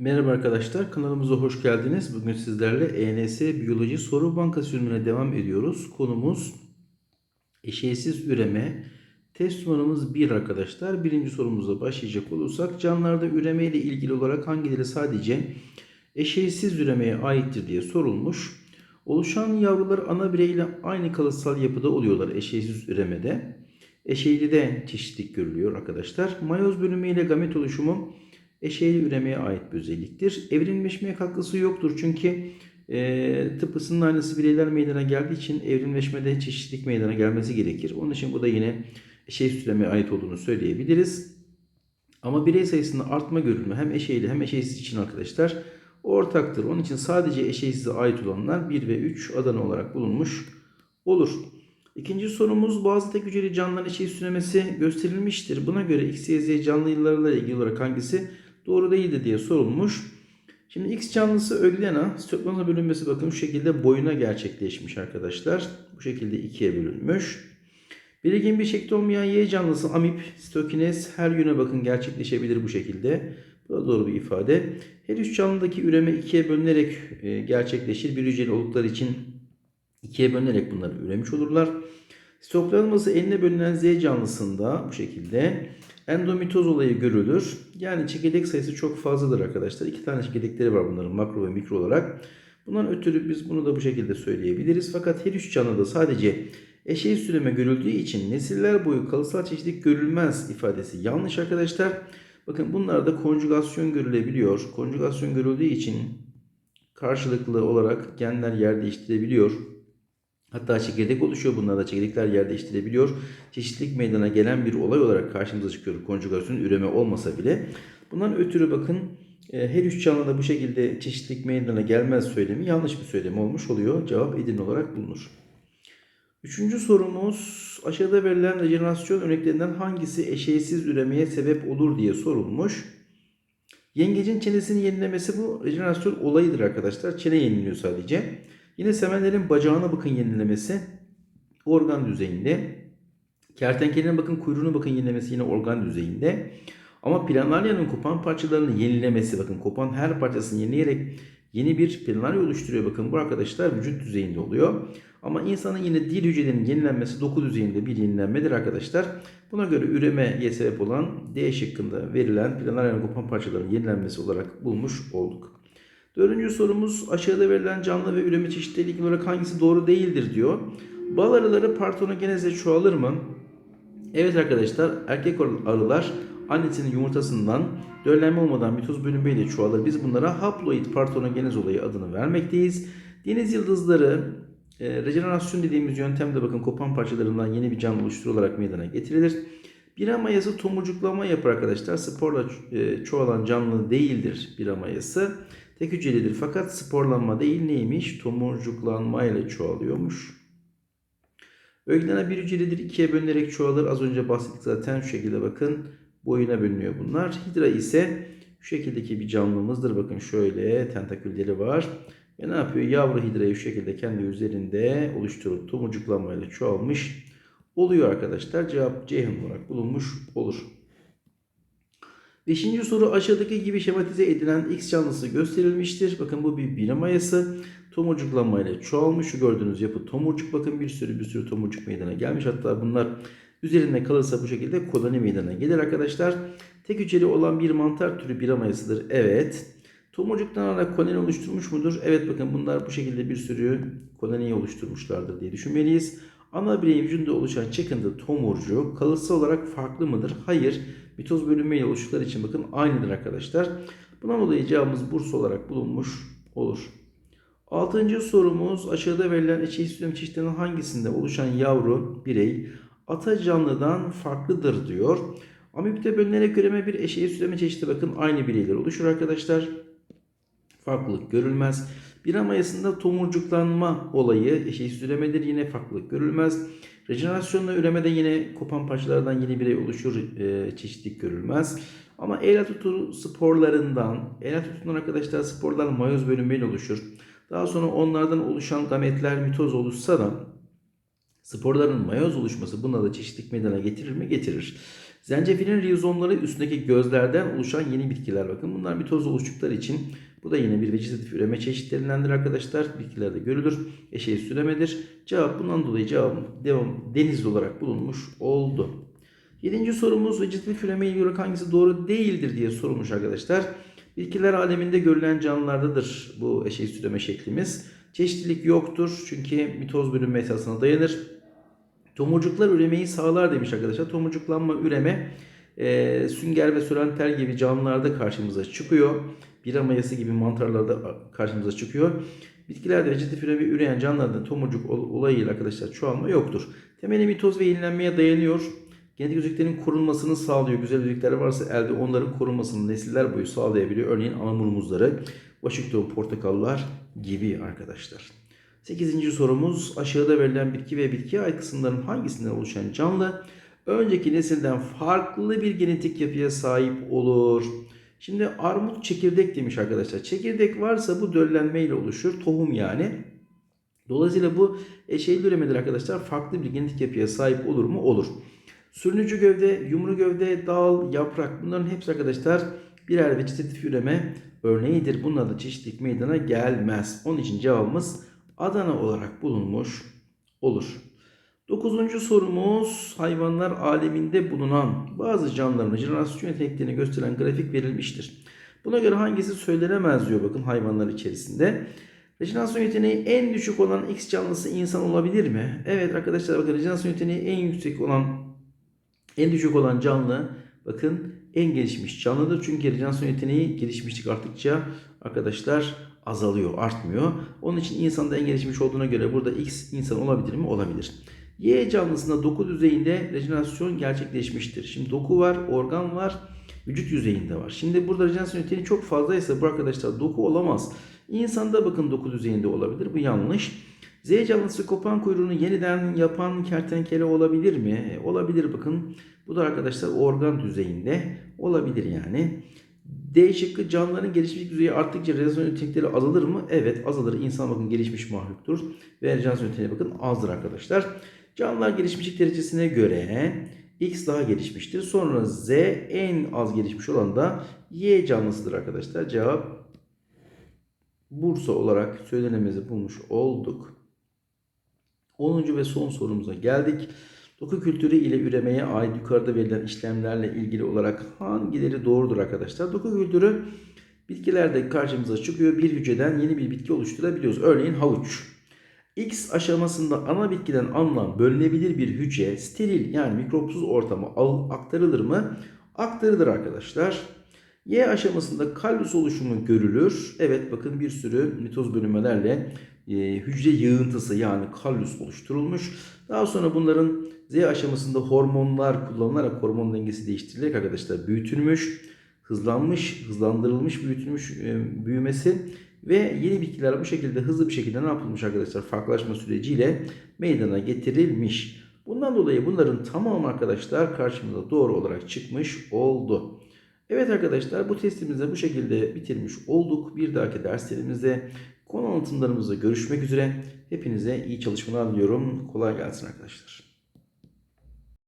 Merhaba arkadaşlar, kanalımıza hoş geldiniz. Bugün sizlerle ENS Biyoloji Soru Bankası ürününe devam ediyoruz. Konumuz eşeğsiz üreme. Test numaramız 1 arkadaşlar. Birinci sorumuza başlayacak olursak canlılarda üreme ile ilgili olarak hangileri sadece eşeğsiz üremeye aittir diye sorulmuş. Oluşan yavrular ana bireyle aynı kalıtsal yapıda oluyorlar eşeğsiz üremede. Eşeğlide çeşitlilik görülüyor arkadaşlar. Mayoz bölümü ile gamet oluşumu eşeğli üremeye ait bir özelliktir. Evrimleşmeye katkısı yoktur çünkü e, tıpkısının aynısı bireyler meydana geldiği için evrimleşmede çeşitlilik meydana gelmesi gerekir. Onun için bu da yine eşeğsiz üremeye ait olduğunu söyleyebiliriz. Ama birey sayısında artma görülme hem eşeğli hem eşeğsiz için arkadaşlar ortaktır. Onun için sadece eşeğsize ait olanlar 1 ve 3 Adana olarak bulunmuş olur. İkinci sorumuz bazı tek hücreli canlıların eşeğsiz üremesi gösterilmiştir. Buna göre X, Y, Z canlı yıllarla ilgili olarak hangisi doğru değildir diye sorulmuş. Şimdi X canlısı Öglena, sitoplazma bölünmesi bakın şu şekilde boyuna gerçekleşmiş arkadaşlar. Bu şekilde ikiye bölünmüş. Belirgin bir şekilde olmayan Y canlısı amip, sitokinez her yöne bakın gerçekleşebilir bu şekilde. Bu da doğru bir ifade. Her üç canlıdaki üreme ikiye bölünerek e, gerçekleşir. Bir hücreli oldukları için ikiye bölünerek bunları üremiş olurlar. Sitoplazması eline bölünen Z canlısında bu şekilde endomitoz olayı görülür. Yani çekirdek sayısı çok fazladır arkadaşlar. İki tane çekirdekleri var bunların makro ve mikro olarak. Bundan ötürü biz bunu da bu şekilde söyleyebiliriz. Fakat her üç canlıda sadece eşeği süreme görüldüğü için nesiller boyu kalıtsal çeşitlilik görülmez ifadesi yanlış arkadaşlar. Bakın bunlarda konjugasyon görülebiliyor. Konjugasyon görüldüğü için karşılıklı olarak genler yer değiştirebiliyor. Hatta çekirdek oluşuyor. Bunlarda çekirdekler yer değiştirebiliyor. Çeşitlilik meydana gelen bir olay olarak karşımıza çıkıyor. Konjugasyon üreme olmasa bile. Bundan ötürü bakın e, her üç canlıda bu şekilde çeşitlilik meydana gelmez söylemi yanlış bir söylem olmuş oluyor. Cevap Edirne olarak bulunur. Üçüncü sorumuz aşağıda verilen rejenerasyon örneklerinden hangisi eşeğsiz üremeye sebep olur diye sorulmuş. Yengecin çenesini yenilemesi bu rejenerasyon olayıdır arkadaşlar. Çene yeniliyor sadece. Yine semenlerin bacağına bakın yenilemesi organ düzeyinde. Kertenkelenin bakın kuyruğunu bakın yenilemesi yine organ düzeyinde. Ama planarya'nın kopan parçalarını yenilemesi bakın kopan her parçasını yenileyerek yeni bir planarya oluşturuyor. Bakın bu arkadaşlar vücut düzeyinde oluyor. Ama insanın yine dil hücrelerinin yenilenmesi doku düzeyinde bir yenilenmedir arkadaşlar. Buna göre üremeye sebep olan D şıkkında verilen planaryanın kopan parçalarının yenilenmesi olarak bulmuş olduk. Dördüncü sorumuz aşağıda verilen canlı ve üreme çeşitleriyle ilgili olarak hangisi doğru değildir diyor. Bal arıları partonogenezle çoğalır mı? Evet arkadaşlar erkek arılar annesinin yumurtasından döllenme olmadan mitoz bölünmeyle çoğalır. Biz bunlara haploid partonogenez olayı adını vermekteyiz. Deniz yıldızları e, rejenerasyon dediğimiz yöntemde bakın kopan parçalarından yeni bir canlı oluşturularak meydana getirilir. Bira mayası tomurcuklama yapar arkadaşlar. Sporla e, çoğalan canlı değildir bira mayası. Tek hücrelidir fakat sporlanma değil neymiş? Tomurcuklanma ile çoğalıyormuş. Öglena bir hücrelidir. ikiye bölünerek çoğalır. Az önce bahsettik zaten şu şekilde bakın. Boyuna bölünüyor bunlar. Hidra ise şu şekildeki bir canlımızdır. Bakın şöyle tentakülleri var. Ve ne yapıyor? Yavru hidrayı şu şekilde kendi üzerinde oluşturup tomurcuklanmayla çoğalmış oluyor arkadaşlar. Cevap Ceyhan olarak bulunmuş olur. Beşinci soru aşağıdaki gibi şematize edilen X canlısı gösterilmiştir. Bakın bu bir bina mayası. Tomurcuklanmayla çoğalmış. Şu gördüğünüz yapı tomurcuk. Bakın bir sürü bir sürü tomurcuk meydana gelmiş. Hatta bunlar üzerinde kalırsa bu şekilde koloni meydana gelir arkadaşlar. Tek hücreli olan bir mantar türü bira mayasıdır. Evet. Tomurcuklanarak koloni oluşturmuş mudur? Evet bakın bunlar bu şekilde bir sürü koloni oluşturmuşlardır diye düşünmeliyiz. Ana bireyin vücudunda oluşan çıkıntı tomurcuk kalıtsal olarak farklı mıdır? Hayır. Mitoz bölünmeyle oluştukları için bakın aynıdır arkadaşlar. Bundan dolayı cevabımız Bursa olarak bulunmuş olur. Altıncı sorumuz aşağıda verilen eşeğsiz üreme çeşitlerinin hangisinde oluşan yavru birey ata canlıdan farklıdır diyor. Amipte bölünerek üreme bir eşeğsiz üreme çeşidi bakın aynı bireyler oluşur arkadaşlar. Farklılık görülmez. Bir mayasında tomurcuklanma olayı eşeğsiz üremedir. Yine farklılık görülmez. Rejenerasyonla üremede yine kopan parçalardan yeni birey oluşur. E, çeşitlik görülmez. Ama elatutu sporlarından, elatutundan arkadaşlar sporlar mayoz bölünmeyle oluşur. Daha sonra onlardan oluşan gametler mitoz oluşsa da sporların mayoz oluşması buna da çeşitlik meydana getirir mi? Getirir. Zencefilin rizomları üstündeki gözlerden oluşan yeni bitkiler bakın. Bunlar mitoz oluştukları için bu da yine bir vejetatif üreme çeşitlerindendir arkadaşlar. Bitkilerde görülür. Eşeği üremedir. Cevap bundan dolayı cevap devam denizli olarak bulunmuş oldu. Yedinci sorumuz vejetatif üreme ilgili olarak hangisi doğru değildir diye sorulmuş arkadaşlar. Bitkiler aleminde görülen canlılardadır bu eşeği süreme şeklimiz. Çeşitlilik yoktur çünkü mitoz bölünme esasına dayanır. Tomurcuklar üremeyi sağlar demiş arkadaşlar. Tomurcuklanma üreme e, sünger ve söylenter gibi canlılarda karşımıza çıkıyor. Bira mayası gibi mantarlarda karşımıza çıkıyor. Bitkilerde vejetatif üreme üreyen canlılarda tomurcuk ol- olayıyla arkadaşlar çoğalma yoktur. Temeli mitoz ve yenilenmeye dayanıyor. Genetik özelliklerin korunmasını sağlıyor. Güzel özellikler varsa elde onların korunmasını nesiller boyu sağlayabiliyor. Örneğin anamur muzları, Washington portakallar gibi arkadaşlar. 8. sorumuz aşağıda verilen bitki ve bitkiye ait kısımların hangisinden oluşan canlı önceki nesilden farklı bir genetik yapıya sahip olur? Şimdi armut çekirdek demiş arkadaşlar. Çekirdek varsa bu döllenmeyle oluşur. Tohum yani. Dolayısıyla bu eşeğli üremedir arkadaşlar. Farklı bir genetik yapıya sahip olur mu? Olur. Sürünücü gövde, yumru gövde, dal, yaprak bunların hepsi arkadaşlar birer vegetatif üreme örneğidir. Bunlar da çeşitlilik meydana gelmez. Onun için cevabımız Adana olarak bulunmuş olur. Dokuzuncu sorumuz hayvanlar aleminde bulunan bazı canlıların jenerasyon yeteneklerini gösteren grafik verilmiştir. Buna göre hangisi söylenemez diyor bakın hayvanlar içerisinde. Rejenerasyon yeteneği en düşük olan X canlısı insan olabilir mi? Evet arkadaşlar bakın rejenerasyon yeteneği en yüksek olan en düşük olan canlı bakın en gelişmiş canlıdır. Çünkü rejenerasyon yeteneği gelişmişlik arttıkça arkadaşlar azalıyor, artmıyor. Onun için insanda en gelişmiş olduğuna göre burada X insan olabilir mi? Olabilir. Y canlısında doku düzeyinde rejenerasyon gerçekleşmiştir. Şimdi doku var, organ var, vücut yüzeyinde var. Şimdi burada rejenerasyon yeteneği çok fazlaysa bu arkadaşlar doku olamaz. İnsanda bakın doku düzeyinde olabilir. Bu yanlış. Z canlısı kopan kuyruğunu yeniden yapan kertenkele olabilir mi? E, Olabilir bakın. Bu da arkadaşlar organ düzeyinde olabilir yani. D şıkkı canlıların gelişmişlik düzeyi arttıkça rejenerasyon yetenekleri azalır mı? Evet azalır. İnsan bakın gelişmiş mahluktur. Ve rejenerasyon yeteneği bakın azdır arkadaşlar. Canlılar gelişmişlik derecesine göre X daha gelişmiştir. Sonra Z en az gelişmiş olan da Y canlısıdır arkadaşlar. Cevap Bursa olarak söylenemezi bulmuş olduk. 10. ve son sorumuza geldik. Doku kültürü ile üremeye ait yukarıda verilen işlemlerle ilgili olarak hangileri doğrudur arkadaşlar? Doku kültürü bitkilerde karşımıza çıkıyor. Bir hücreden yeni bir bitki oluşturabiliyoruz. Örneğin havuç. X aşamasında ana bitkiden alınan bölünebilir bir hücre steril yani mikropsuz ortama aktarılır mı? Aktarılır arkadaşlar. Y aşamasında kallus oluşumu görülür. Evet bakın bir sürü mitoz bölünmelerle e, hücre yığıntısı yani kallus oluşturulmuş. Daha sonra bunların Z aşamasında hormonlar kullanılarak hormon dengesi değiştirilerek arkadaşlar büyütülmüş, hızlanmış, hızlandırılmış, büyütülmüş e, büyümesi ve yeni bitkiler bu şekilde hızlı bir şekilde ne yapılmış arkadaşlar farklılaşma süreciyle meydana getirilmiş. Bundan dolayı bunların tamamı arkadaşlar karşımıza doğru olarak çıkmış oldu. Evet arkadaşlar bu testimizde bu şekilde bitirmiş olduk. Bir dahaki derslerimizde konu anlatımlarımızda görüşmek üzere. Hepinize iyi çalışmalar diliyorum. Kolay gelsin arkadaşlar.